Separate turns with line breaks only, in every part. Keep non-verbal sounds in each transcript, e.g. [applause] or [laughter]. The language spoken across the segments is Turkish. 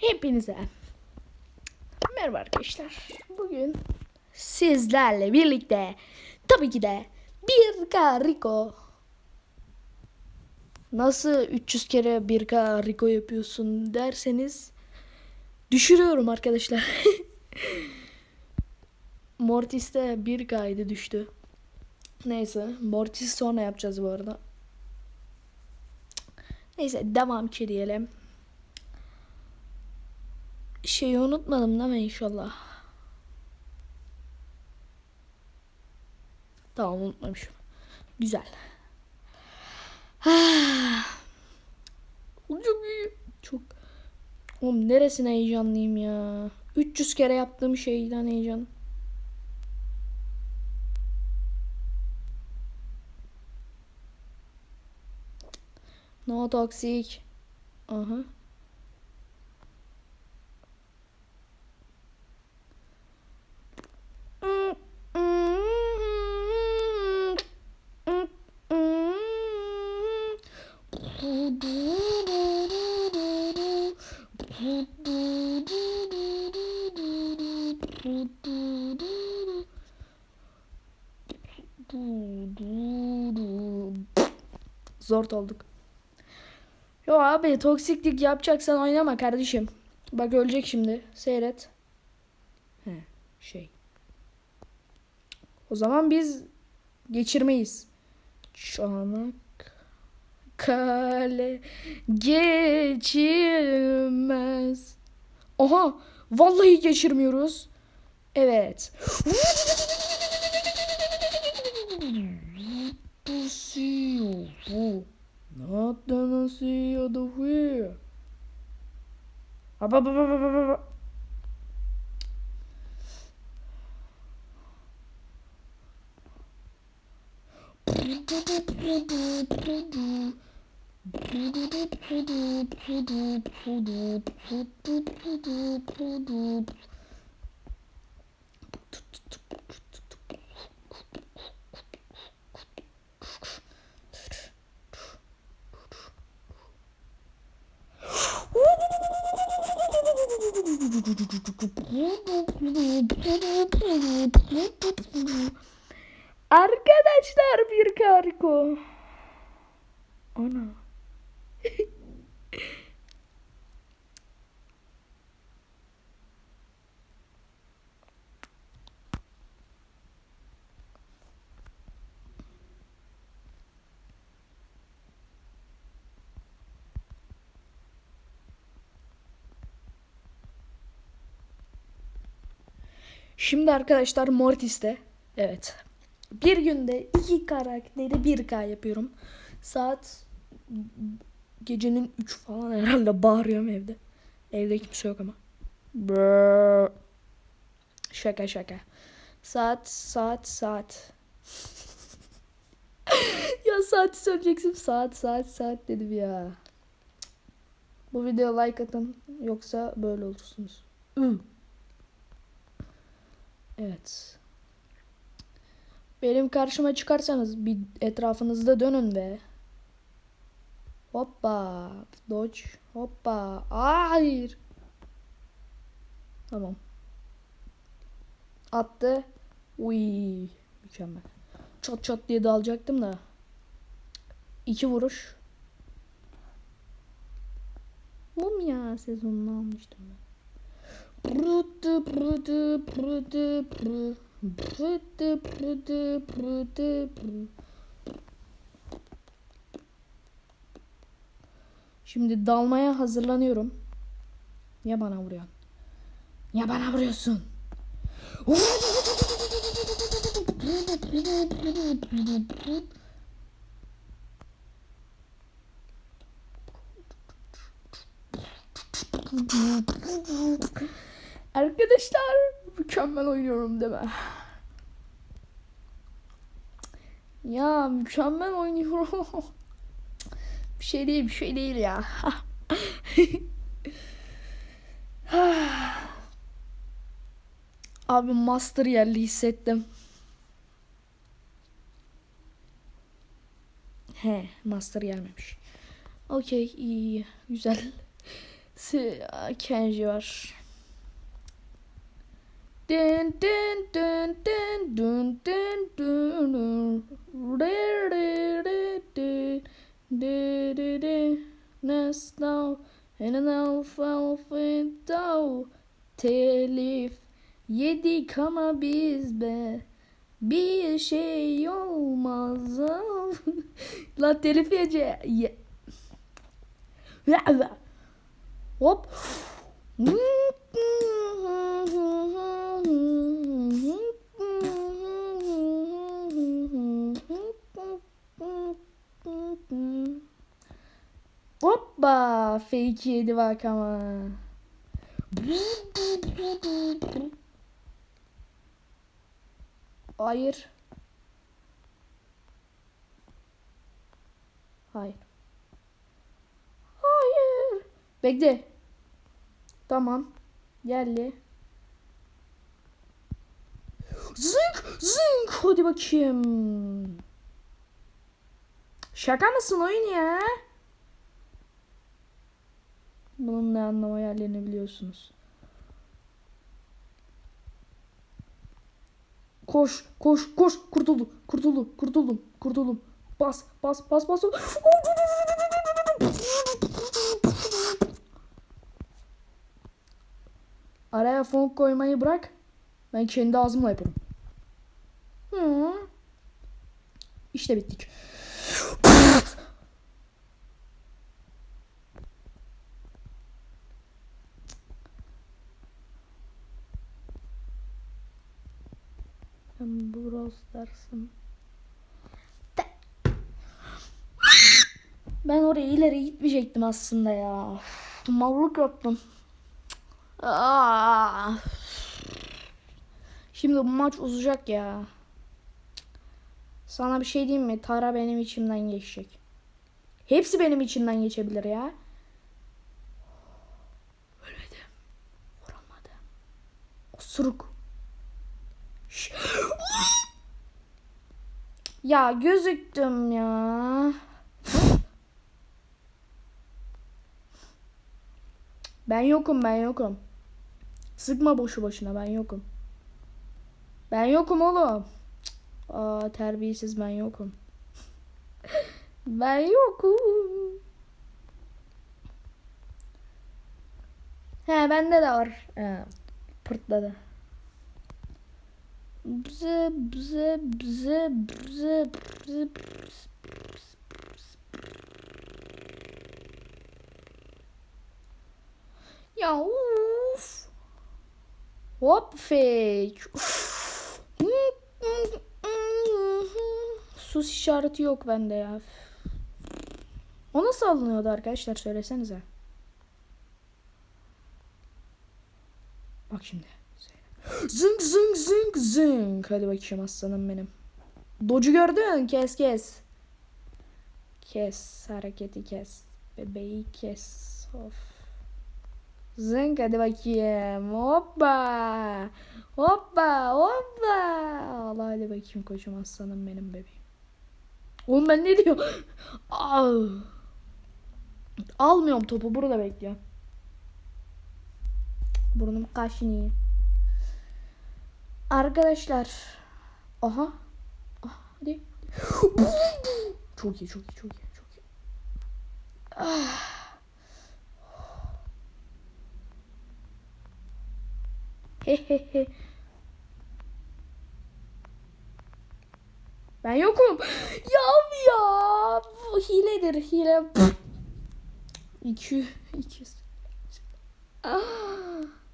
Hepinize merhaba arkadaşlar. Bugün sizlerle birlikte tabii ki de bir Rico nasıl 300 kere bir Rico yapıyorsun derseniz düşürüyorum arkadaşlar. [laughs] Mortis'te 1 kaydı düştü. Neyse Mortis sonra yapacağız bu arada. Neyse devam ki. Şeyi unutmadım değil mi inşallah? Tamam unutmamışım. Güzel. [sighs] Çok iyi. Çok. Oğlum neresine heyecanlıyım ya. 300 kere yaptığım şeyden heyecan. No toxic. Aha. Zor olduk. Yo abi toksiklik yapacaksan oynama kardeşim. Bak ölecek şimdi. Seyret. He şey. O zaman biz geçirmeyiz. Çanak kale geçilmez. Oha vallahi geçirmiyoruz. Evet. [laughs] Nada nasıl da here. Aba ba ba ba ba ba. Arkadaşlar bir kariko. Ana. Şimdi arkadaşlar Mortis'te evet bir günde iki karakteri 1K yapıyorum. Saat gecenin 3 falan herhalde bağırıyorum evde. Evde kimse yok ama. Brrr. Şaka şaka. Saat saat saat. [laughs] ya saati söyleyeceksin. Saat saat saat dedim ya. Bu videoya like atın yoksa böyle olursunuz. Ü. Evet. Benim karşıma çıkarsanız bir etrafınızda dönün ve hoppa dodge hoppa. Hayır. Tamam. Attı. Uy mükemmel. Çat çat diye dalacaktım da. İki vuruş. Mum ya? Sezonunu almıştım ben Şimdi dalmaya hazırlanıyorum. Niye bana vuruyorsun? Niye bana vuruyorsun? Arkadaşlar mükemmel oynuyorum deme. Ya mükemmel oynuyorum. [laughs] bir şey değil bir şey değil ya. [laughs] Abi master yerli hissettim. He master gelmemiş. Okey iyi güzel. [laughs] Kenji var. Dun dun dun dun dun dun dun dun. Re re re de. De de de. Nesna. En alfabeto. Telif. Yedik ama biz be. Bir şey olmaz. La telif yece. Ye. Hop. Hoppa. Fake yedi bak ama. Hayır. Hayır. Hayır. Bekle. Tamam. Geldi. Zınk zınk. Hadi bakayım. Şaka mısın oyun ya? Bunun ne anlama yerlerini biliyorsunuz. Koş, koş, koş. Kurtuldum, kurtuldum, kurtuldum, kurtuldum. Bas, bas, bas, bas. Araya fon koymayı bırak. Ben kendi ağzımla yaparım. Hı. İşte bittik. Ben Stars'ım. Ben oraya ileri gitmeyecektim aslında ya. Üf, Mallık yaptım. Aa. Şimdi bu maç uzayacak ya. Sana bir şey diyeyim mi? Tara benim içimden geçecek. Hepsi benim içimden geçebilir ya. Ölmedim. Vuramadım. Osuruk. Şş. Ya gözüktüm ya. Ben yokum ben yokum. Sıkma boşu boşuna ben yokum. Ben yokum oğlum. Aa terbiyesiz ben yokum. ben yokum. He bende de var. He, pırtladı. Bze bze bze bze bze Ya uf. Hop fake. Uf. Sus işareti yok bende ya. O nasıl alınıyordu arkadaşlar söylesenize. Bak şimdi. Zınk zınk zınk zınk. Hadi bakayım aslanım benim. Docu gördün? Kes kes. Kes. Hareketi kes. Bebeği kes. Of. Zınk hadi bakayım. Hoppa. Hoppa. Hoppa. Allah hadi bakayım koçum aslanım benim bebeğim. Oğlum ben ne diyor? Al. Almıyorum topu burada bekliyorum. Burnum kaşınıyor. Arkadaşlar. Aha. Aha hadi. çok iyi çok iyi çok iyi çok iyi. Ah. Hehehe. Ben yokum. Ya ya. Bu hiledir hile. 200 200. Ah.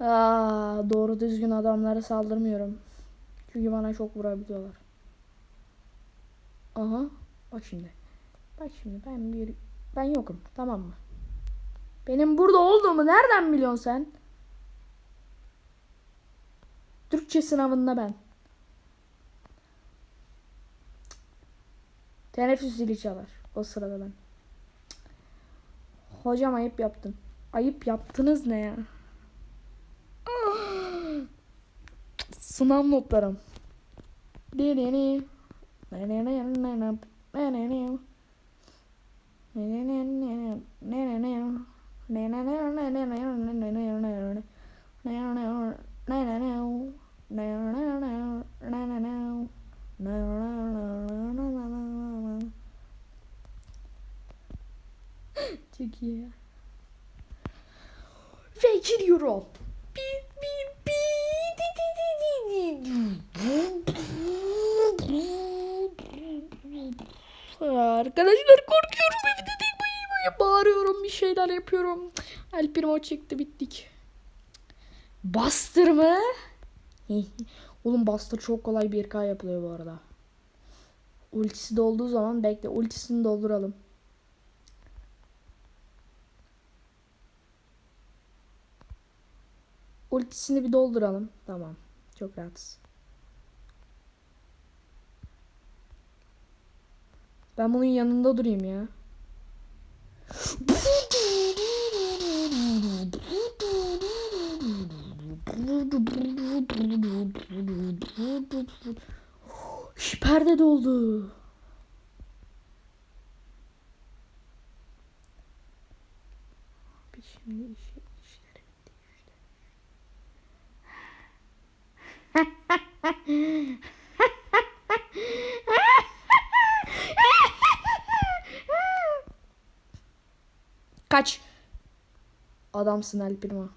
Aa, doğru düzgün adamlara saldırmıyorum. Çünkü bana çok vurabiliyorlar. Aha. Bak şimdi. Bak şimdi ben bir ben yokum tamam mı? Benim burada olduğumu nereden biliyorsun sen? Türkçe sınavında ben. Teneffüs zili çalar. O sırada ben. Hocam ayıp yaptın. Ayıp yaptınız ne ya? Sınav notlarım. Çok iyi. Ve giriyorum. Bir, Arkadaşlar korkuyorum evde tek başıma bağırıyorum bir şeyler yapıyorum. El Primo çekti bittik. Bastır mı? [laughs] Oğlum Bastır çok kolay 1K yapılıyor bu arada. Ultisi dolduğu zaman bekle ultisini dolduralım. Ultisini bir dolduralım. Tamam. Çok rahatsız. Ben bunun yanında durayım ya. Perde doldu. Şimdi işi, Kaç. Adamsın El Primo.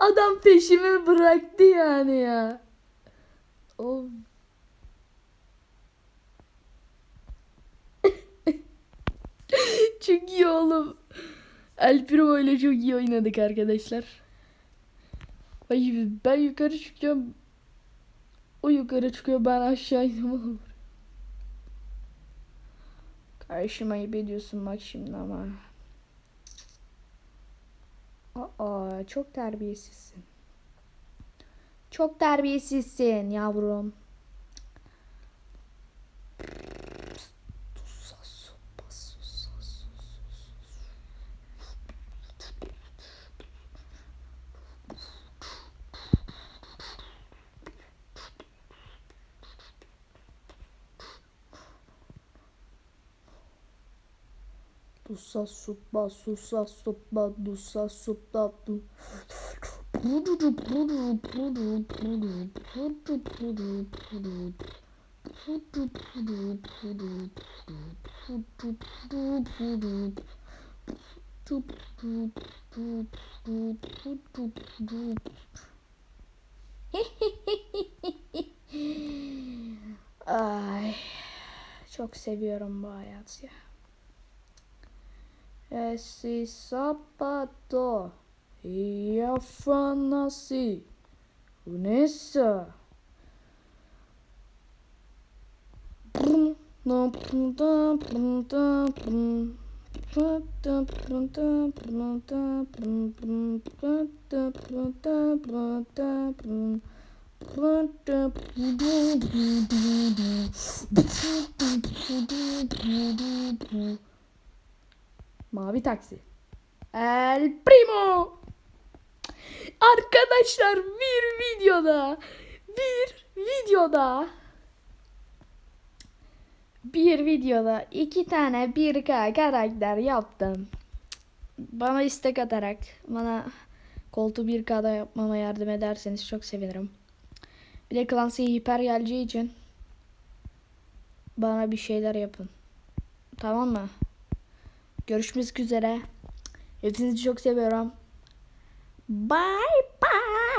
Adam peşimi bıraktı yani ya. Of. çok iyi oğlum. El Primo ile çok iyi oynadık arkadaşlar. Ay ben yukarı çıkıyorum. O yukarı çıkıyor ben aşağı iniyorum. Karşıma ayıp bak şimdi ama. Aa çok terbiyesizsin. Çok terbiyesizsin yavrum. Sus, sus, sus, sus, sus. Dusa suppa susa suppa dusa suppa du. Ay, çok seviyorum bu hayatı ya. esse sapato e afana-se unessa. Não pergunta, Mavi taksi. El Primo. Arkadaşlar bir videoda bir videoda bir videoda iki tane 1K karakter yaptım. Bana istek atarak bana koltuğu 1K'da yapmama yardım ederseniz çok sevinirim. Bir de Clancy hiper geleceği için bana bir şeyler yapın. Tamam mı? Görüşmek üzere. Hepinizi çok seviyorum. Bye bye.